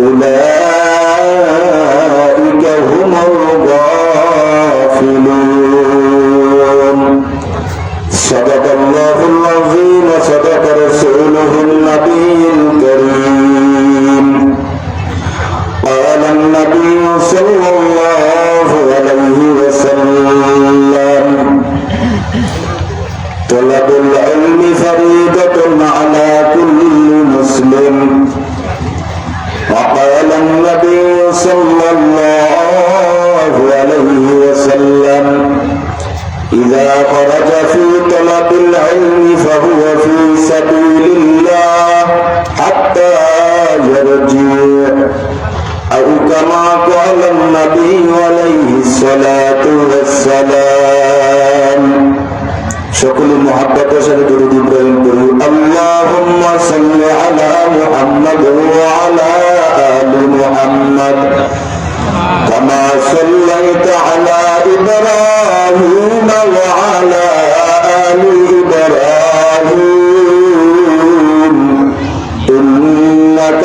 أولئك سبيل الله حتى يرجع أو كما قال النبي عليه الصلاة والسلام সকলে মহাব্বতের সাথে দরুদ ইব্রাহিম করি আল্লাহুম্মা সাল্লি আলা মুহাম্মাদ ওয়া আলা আলি মুহাম্মাদ كما صليت على إبراهيم وعلى آل إنك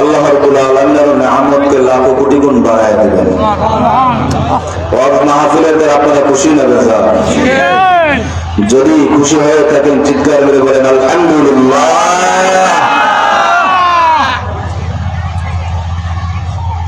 আল্লাহ রবুল বেজা? যদি খুশি হয়ে থাকেন, চিৎকার মেরে বলেন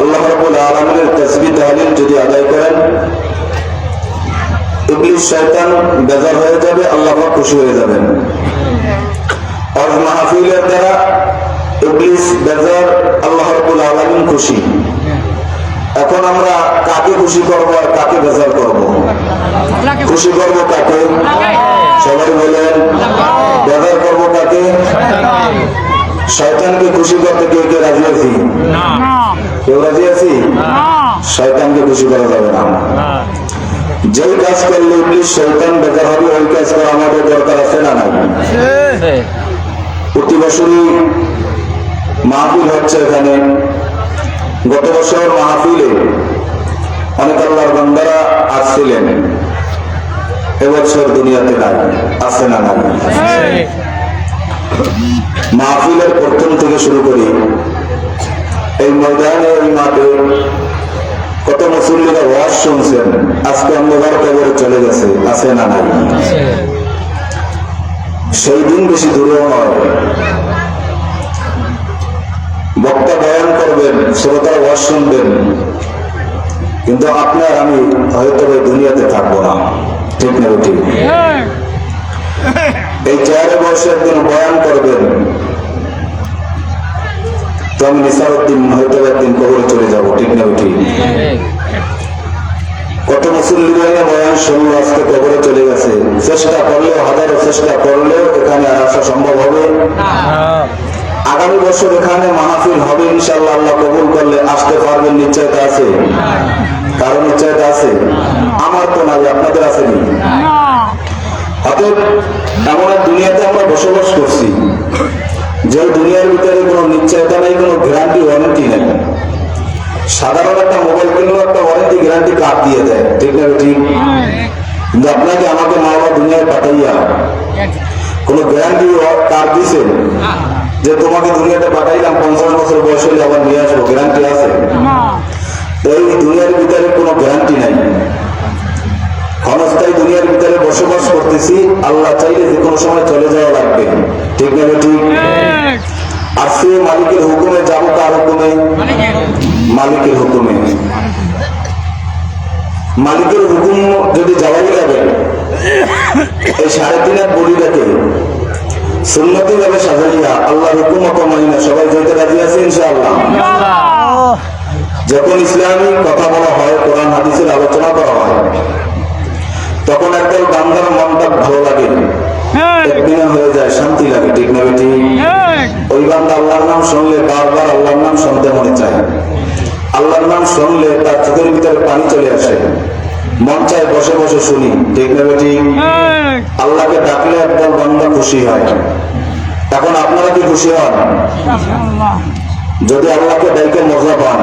আল্লাহ রাব্বুল আলামিনের তাসবিহ তাহলিল যদি আদায় করেন বেজার হয়ে যাবে, আল্লাহ খুশি হয়ে যাবেন। আর মাহফিলের দ্বারা ইবলিস বেজার আল্লাহ রাব্বুল আলামিন খুশি। এখন আমরা কাকে খুশি করব আর কাকে বেজার করব? খুশি করব কাকে? সবাই বলেন বেজার করব কাকে? শয়তানকে খুশি করতে কে কে রাজি আছি? কেউ রাজি আছি? শয়তানকে খুশি করা যাবে না। যেই কাজ করলে ইবলিস শয়তান বেকার হবে ওই কাজ করা আমাদের দরকার আছে না প্রতি বছরই মাহফিল হচ্ছে এখানে। গত বছর মাহফিলে অনেক আল্লাহর বান্দারা আসছিলেন। এবছর দুনিয়াতে নাই, আছে না নাই? মাহফিলের প্রথম থেকে শুরু করি। এই ময়দানে, এই মাঠে কত মুসল্লিরা ওয়াজ শুনছেন, আজকে অন্ধকার কবরে চলে গেছে, আছে না নাই? সেই দিন বেশি দূরেও নয়। বক্তা বয়ান করবেন, শ্রোতার ওয়াজ শুনবেন। কিন্তু আপনার আমি হয়তো দুনিয়াতে থাকব না। ঠিক না ঠিক এই চেয়ারে বসে একদিন বয়ান করবেন। তো আমি নিসারুদ্দিন হয়তো একদিন কবরে চলে যাব, ঠিক না ঠিক কত মুসল্লি ভাইয়া বয়ান শুনলো, আজকে কবরে চলে গেছে। চেষ্টা করলেও, হাজারো চেষ্টা করলেও এখানে আর আসা সম্ভব হবে? আগামী বছর এখানে মাহফিল হবে ইনশাল্লাহ আল্লাহ কবুল করলে আসতে পারবেন, নিশ্চয়তা আছে। কারণ নিশ্চয়তা আছে? আমার তো নাই, আপনাদের আছে নি? অতএব, এমন এক দুনিয়াতে আমরা বসবাস করছি, যে দুনিয়ার ভিতরে কোনো নিশ্চয়তা নেই, কোনো গ্যারান্টি ওয়ারেন্টি নেই। সাধারণ একটা মোবাইল কিনলেও একটা ওয়ারেন্টি গ্যারান্টি কার্ড দিয়ে দেয়, ঠিক না ঠিক কিন্তু আপনাকে আমাকে মা বাবা দুনিয়ায় পাঠাইয়া কোনো গ্যারান্টি কার্ড দিছেন যে তোমাকে দুনিয়াতে পাঠাইলাম পঞ্চাশ বছর বয়স হলে আবার নিয়ে আসব গ্যারান্টি আছে? এই দুনিয়ার ভিতরে কোনো গ্যারান্টি নাই। ক্ষণস্থায়ী দুনিয়ার ভিতরে বসবাস করতেছি আল্লাহ চাইলে যে কোনো সময় চলে যাওয়া লাগবে। ঠিক না ঠিক। আর সে মালিকের হুকুমে যাব কার হুকুমে? মালিকের হুকুমে। মালিকের হুকুম যদি যাওয়াই লাগে এই সাড়ে তিন এক বলিটাকে সুন্নতি ভাবে সাজাইয়া আল্লাহ হুকুম মতো মানি না সবাই যেতে রাজি আছে ইনশাআল্লাহ। যখন ইসলামী কথা বলা হয় কোরআন হাদিসের আলোচনা করা হয় তখন একদল বান্দার মনটা ভালো লাগে। একদিনে হয়ে যায় শান্তি লাগে ঠিক না বেটি? ওই বান্দা আল্লাহর নাম শুনলে বারবার আল্লাহর নাম শুনতে মনে চায়। আল্লাহর নাম শুনলে তার চোখের ভিতরে পানি চলে আসে। মন চায় বসে বসে শুনি ঠিক না বেটি? আল্লাহকে ডাকলে একদল বান্দা খুশি হয়। এখন আপনারা কি খুশি হন? যদি আল্লাহকে ডাইকে মজা পান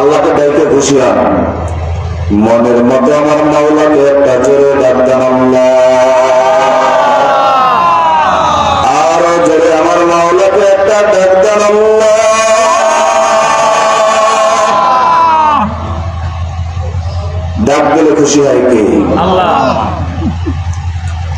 আল্লাহকে ডাইকে খুশি হন। মনের মতো আমার মাওলাকে একটা জোরে ডাকতাম আল্লাহ। আরও জোরে আমার মাওলাকে একটা ডাকতাম আল্লাহ। খুশি হয় কি?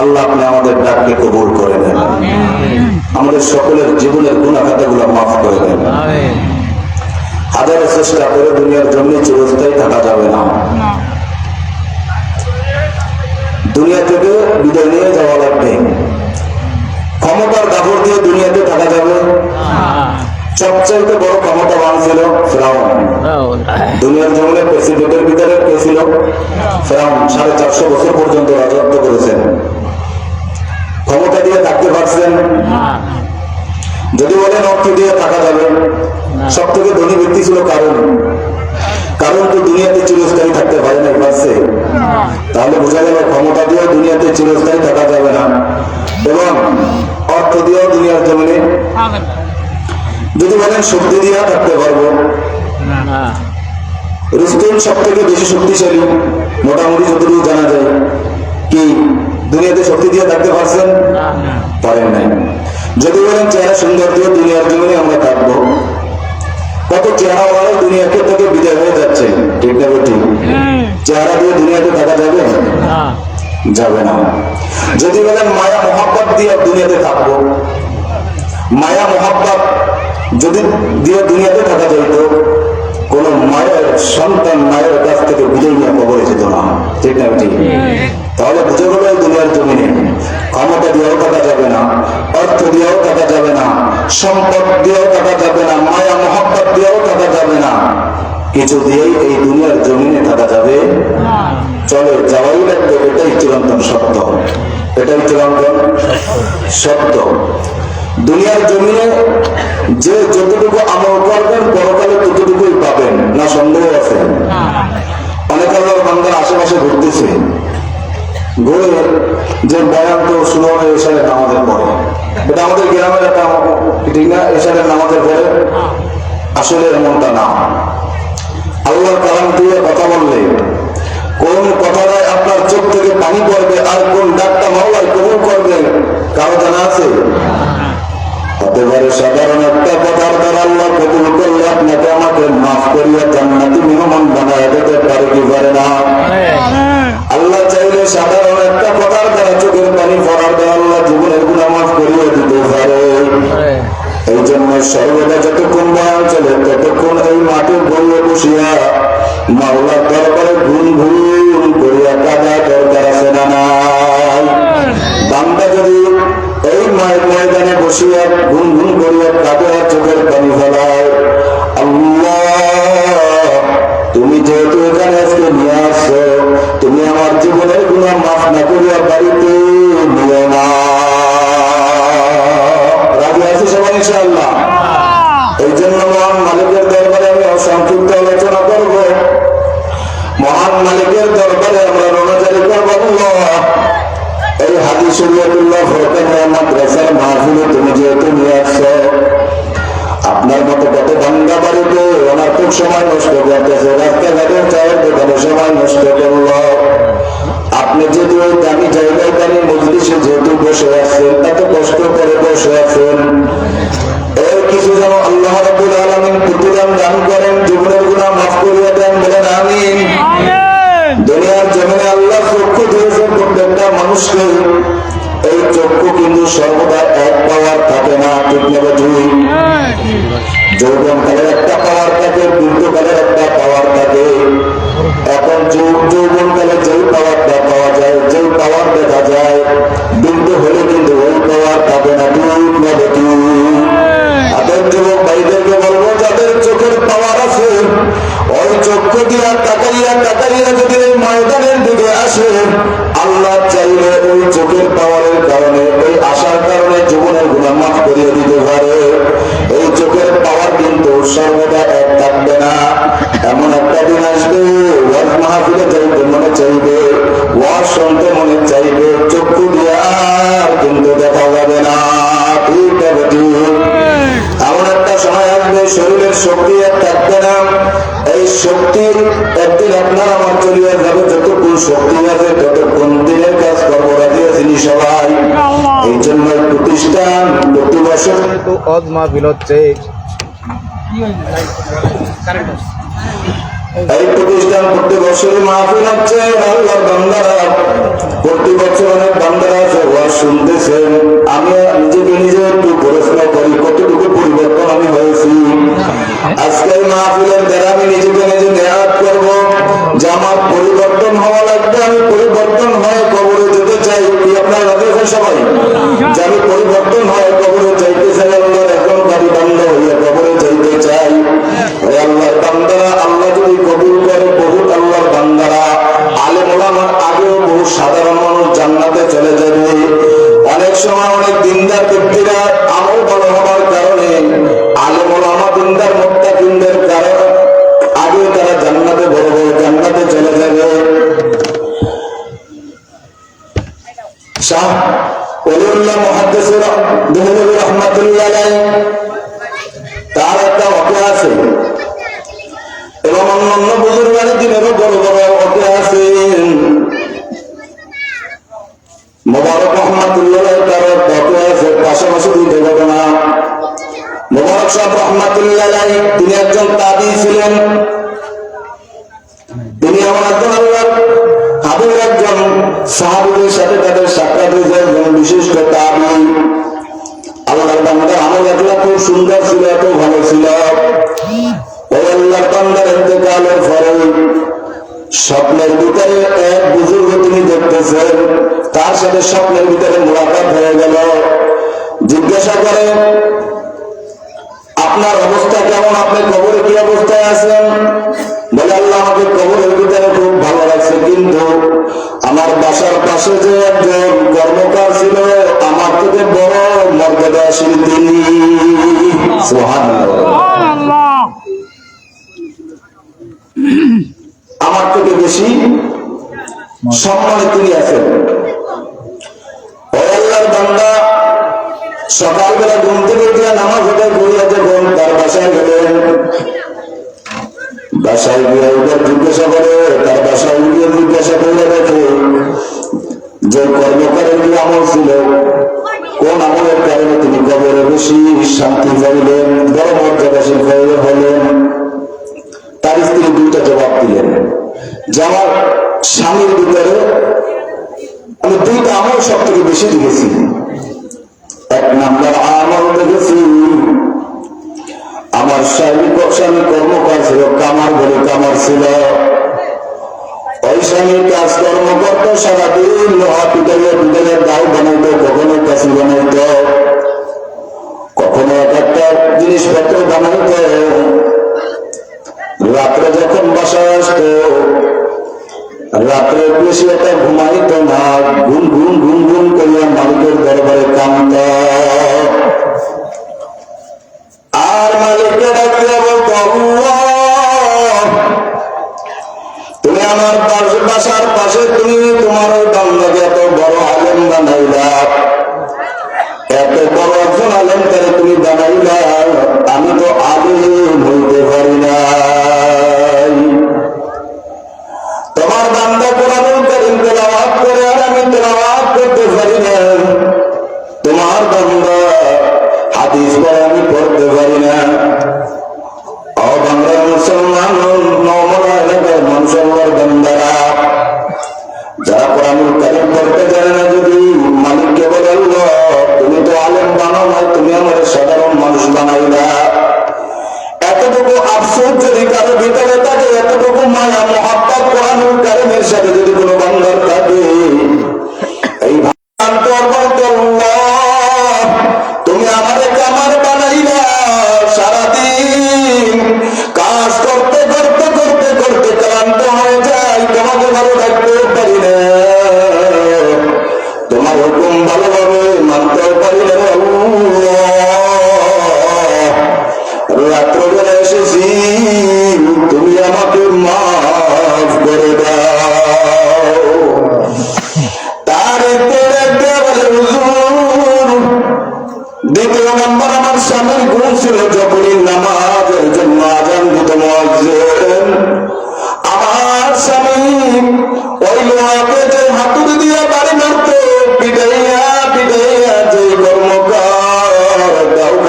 আল্লাহ। আপনি আমাদের ডাককে কবুল করে নেন। আমাদের সকলের জীবনের গুণাখাতাগুলো মাফ করে দেন। হাজারো চেষ্টা করে দুনিয়ার জন্য চিরস্থায়ী থাকা যাবে না। দুনিয়া থেকে বিদায় নিয়ে যাওয়া লাগবে। ক্ষমতার দাপড় দিয়ে দুনিয়াতে থাকা যাবে। সবচাইতে বড় ক্ষমতাবান ছিল ফেরাউন। দুনিয়ার জমিনে প্রেসিডেন্টের ভিতরে কে ছিল? ফেরাউন সাড়ে চারশো বছর পর্যন্ত রাজত্ব করেছেন। ক্ষমতা দিয়ে থাকতে পারছেন? যদি বলেন অর্থ দিয়ে থাকা যাবে। সব থেকে ধনী ব্যক্তি ছিল কারণ কারণ তো দুনিয়াতে চিরস্থায়ী থাকতে পারে না পারছে। তাহলে বোঝা গেল ক্ষমতা দিয়েও দুনিয়াতে চিরস্থায়ী থাকা যাবে না। এবং অর্থ দিয়েও দুনিয়ার জমিনে যদি বলেন শক্তি দিয়ে থাকতে পারব। রুস্তুম সব থেকে বেশি শক্তিশালী মোটামুটি যতটুকু জানা যায়। কি দুনিয়াতে শক্তি দিয়ে থাকতে পারছেন? পারেন নাই। যদি বলেন চেহারা সুন্দর দিয়ে দুনিয়ার জমিনে আমরা থাকব। কত চেহারা ওরাই দুনিয়াকে থেকে বিদায় হয়ে যাচ্ছে। ঠিক না ঠিক চেহারা দিয়ে দুনিয়াতে থাকা যাবে? যাবে না। যদি বলেন মায়া মোহাব্বত দিয়ে দুনিয়াতে থাকব মায়া মোহাব্বত যদি দুনিয়াতে থাকা যাইত, কোন মায়ের সন্তান মায়ের কাছ থেকে বিদায় নিয়ে কবরে যেত না। ঠিক না ঠিক তাহলে বুঝে গেল এই দুনিয়ার জমিনে ক্ষমতা দিয়েও থাকা যাবে না, অর্থ দিয়েও থাকা যাবে না, সম্পদ দিয়েও থাকা যাবে না, মায়া মোহাব্বত দিয়েও থাকা যাবে না। কিছু দিয়েই এই দুনিয়ার জমিনে থাকা যাবে। চলে যাওয়াই লাগবে, এটাই চিরন্তন সত্য। এটাই চিরন্তন সত্য। দুনিয়ার জমিনে যে যতটুকু আমল করবেন, পরকালে ততটুকুই পাবেন। না, সন্দেহ আছে? অনেক হাজার বান্দার আশেপাশে ঘুরতেছে। ঘুরে যে বয়ান তো শুরু হয় এসারের নামাজের পরে। এটা আমাদের গ্রামের একটা ঠিক না? এসারের নামাজের পরে আসলে এমনটা না। আল্লাহর কালাম দিয়ে কথা বললে, কোন কথাটায় আপনার চোখ থেকে পানি পড়বে আর কোন ডাকটা মাওলায় কবুল করবে, কারও জানা আছে? হতে পারে সাধারণ একটা কথার দ্বারা আল্লাহ কবুল করলে আপনাকে আমাকে মাফ করিয়া জান্নাতি মেহমান বানায় দিতে পারে কি পারে না? আল্লাহ চাইলে সাধারণ একটা কথার দ্বারা চোখের পানি পড়ার দ্বারা আল্লাহ জীবনের গুণা মাফ করিয়ে দিতে পারে। এই জন্য সর্বদা যতক্ষণ বয়ান চলে, ততক্ষণ এই মাঠে বইয়ে বসিয়া মাওলার দরবারে ঘুম ঘুম নষ্ট করল। আপনি যেহেতু ওই দামি জায়গায় দামি মজলিসে যেহেতু বসে আছেন এত কষ্ট করে বসে আছেন। এর কিছু যেন আল্লাহ রাবুল আলমিন প্রতিদান দান করেন যুবরের গুণা মাফ করিয়া দেন বলেন আমি দুনিয়ার জমিনে আল্লাহ চক্ষু দিয়েছেন প্রত্যেকটা মানুষকে। এই চক্ষু কিন্তু সর্বদা এক পাওয়ার থাকে না ঠিক নেবে হ্যাঁ। যৌবন যৌবনকালে যেই পাওয়ারটা পাওয়া যায় যেই পাওয়ার দেখা যায় বৃদ্ধ হলে কিন্তু ওই পাওয়ার পাবে না ঠিক না বেটি তাদের যুবক ভাইদেরকে বলব, যাদের চোখের পাওয়ার আছে, ওই চক্ষু দিয়া কাতারিয়া কাতারিয়া যদি ময়দানের দিকে আসে, আল্লাহ চাইলে ওই চোখের পাওয়ারে কিন্তু অজ মাহফিল আমি নিজেকে নিজে একটু প্রশ্ন করি পরিবর্তন হওয়া লাগবে, আমি পরিবর্তন হয়ে কবরে যেতে চাই। আপনার সবাই? যে আমি পরিবর্তন হয়ে কবরে যাইতে চাই। বিশিষ্ট তাবি আল্লাহর বান্দার খুব সুন্দর ছিল, এত ভালো ছিল। স্বপ্নের ভিতরে এক বুজুর্গ তিনি দেখতেছেন, তার সাথে স্বপ্নের ভিতরে মোলাকাত হয়ে গেল। জিজ্ঞাসা করে, আপনার অবস্থা কেমন? আপনি কবরে কি অবস্থায় আছেন? বলে, আল্লাহ আমাকে কবরের ভিতরে খুব ভালো লাগছে কিন্তু আমার বাসার পাশে যে একজন কর্মকার ছিল, আমার থেকে বড় মর্যাদাশীল তিনি। আমার থেকে বেশি সম্মানে তিনি আছেন। সকালবেলা ঘুম থেকে নামাজ আদায় করিয়া যখন তার বাসায় ওই স্বামী কাজ কর্ম করতো সারাদিন লোহা পিটাইয়া পিটাইয়া ডাল বানাইতো, কখনো কাশি বানাইতো, কখনো এক একটা জিনিসপত্র বানাইতো। রাত্রে যখন বাসায় আসতো, রাত্রে বেশি একটা ঘুমাইতো না, ঘুম ঘুম ঘুম ঘুম করিয়া মালিকের দরবারে কামত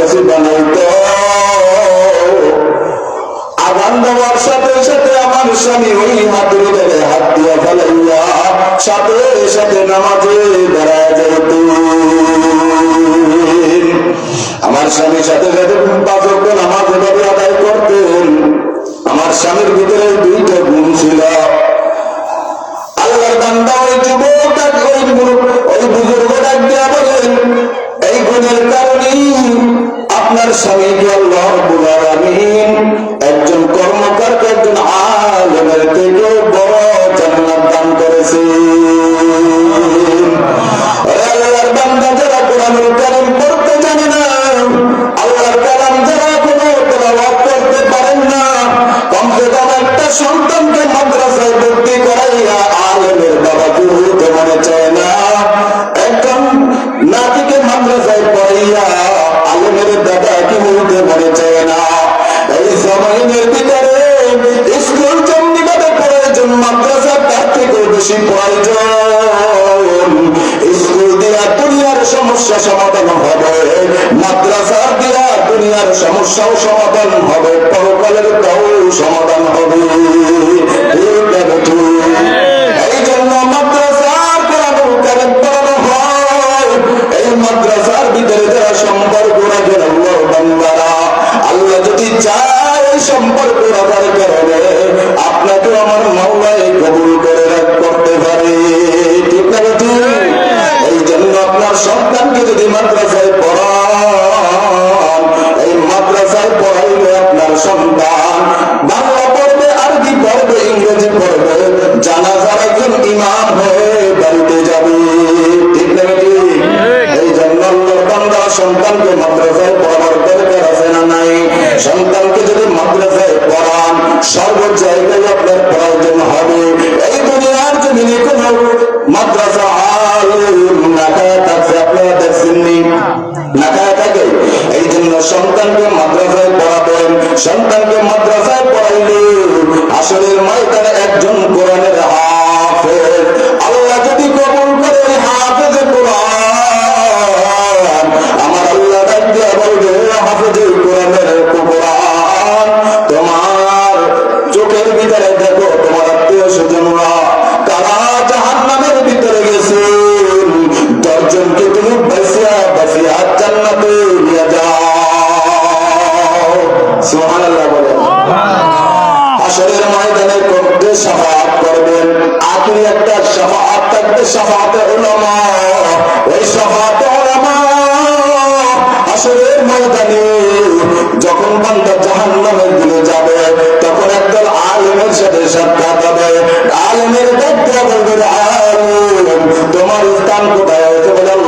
কাছে বানাইতো আদান সাথে সাথে আমার স্বামী ওই হাতুড়ি ধরে হাত দিয়ে ফেলাইয়া সাথে সাথে নামাজে দাঁড়ায় যেত। আমার স্বামীর সাথে সাথে পাঁচক নামাজ এভাবে আদায় করতেন। আমার স্বামীর ভিতরে দুইটা গুণ ছিল। আল্লাহর বান্দা ওই যুবক ওই বুজুর্গ ডাক দিয়া বলেন, এই গুণের কারণেই আপনার স্বামীকে আল্লাহ একজন কর্মকর্তা একজন আলমের থেকে বড় আজানের কণ্ঠে সাফাত করবেন। আপনি একটা সাফাত থাকবে সাফাতে ওই সাফাতে আসলের ময়দানে যখন বান্দা জাহান্নামের দিকে যাবে, তখন একদল আলমের সাথে সাক্ষাৎ হবে। আলমের দায়িত্ব বলবে তোমার স্থান কোথায়? হয়েছে বলে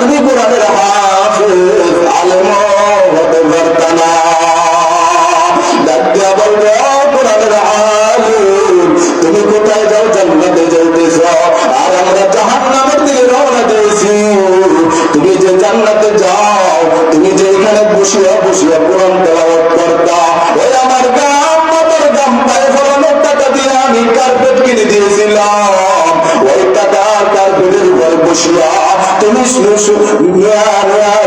তুমি কোরআনের হাফেজ আলম। Jesus, we are